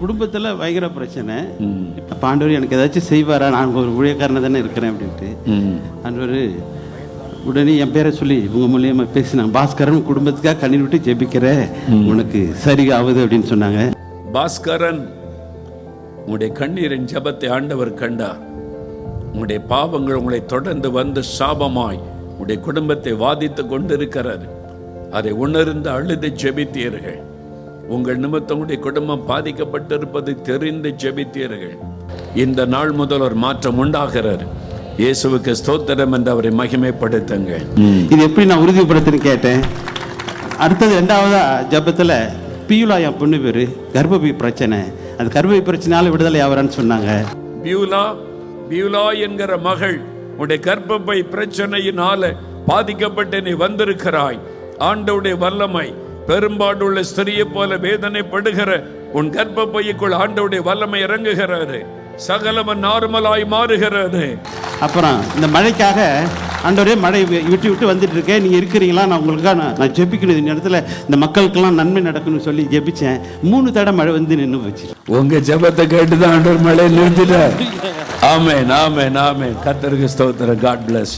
குடும்பத்தில் பயங்கர பிரச்சனை. அப்போ ஆண்டவர் எனக்கு ஏதாச்சும் செய்வாரா? நான் ஒரு ஊழியக்காரனை தானே இருக்கிறேன் அப்படின்ட்டு. ஆண்டவர் உடனே என் பேரை சொல்லி உங்கள் மூலியமா பேசினாங்க பாஸ்கரன் குடும்பத்துக்காக கண்ணீர் விட்டு ஜெபிக்கிற. உனக்கு சரி ஆகுது அப்படின்னு சொன்னாங்க. பாஸ்கரன் உங்களுடைய கண்ணீரின் ஜெபத்தை ஆண்டவர் கண்டார். உங்களுடைய பாவங்கள் உங்களை தொடர்ந்து வந்து சாபமாய் உங்களுடைய குடும்பத்தை வாதித்து கொண்டிருக்கிறது. அதை உணர்ந்து அழுது ஜெபித்தீர்கள். உங்கள் நிமித்தம் உங்களுடைய குடும்பம் பாதிக்கப்பட்டிருப்பது தெரிந்து ஜெபித்தீர்கள். இந்த நாள் முதல் ஒரு மாற்றம் உண்டாகிறது. இயேசுவுக்கு ஸ்தோத்திரம் என்று அவரை மகிமைப்படுத்துங்கள். இது எப்படி நான் உறுதிப்படுத்துன்னு கேட்டேன். அடுத்தது ரெண்டாவதா ஜபத்தில் பியூலா என் பொண்ணு பேர் கர்ப்பப்பை பிரச்சனை. அந்த கர்ப்பப்பை பிரச்சனையால விடுதலை ஆவறான்னு சொன்னாங்க. பியூலா பியூலா என்கிற மகள் உடைய கர்ப்பப்பை பிரச்சனையினால பாதிக்கப்பட்டு நீ வந்திருக்கிறாய். ஆண்டவுடைய வல்லமை பெரும்பாடுள்ள ஸ்திரியை போல வேதனைப்படுகிற உன் கர்ப்பப்பைக்குள் ஆண்டவுடைய வல்லமை இறங்குகிறது. சகலமன் நார்மலாய் மாறுகிறது. அப்புறம் இந்த மழைக்காக ஆண்டவரே மழை விட்டு விட்டு வந்துட்டு இருக்கேன் நீங்கள் இருக்கிறீங்களா? நான் உங்களுக்காக நான் நான் ஜெபிக்கணும். இந்த இடத்துல இந்த மக்களுக்கெல்லாம் நன்மை நடக்கணும்னு சொல்லி ஜெபிச்சேன். மூணு தடவை மழை வந்து நின்று போச்சு. உங்க ஜெபத்தை கேட்டுதான் ஆண்டவர் மழை நிறுத்திட்டார் ஆமென் ஆமென் ஆமென். கத்தருக்கு ஸ்தோத்திரம். God plus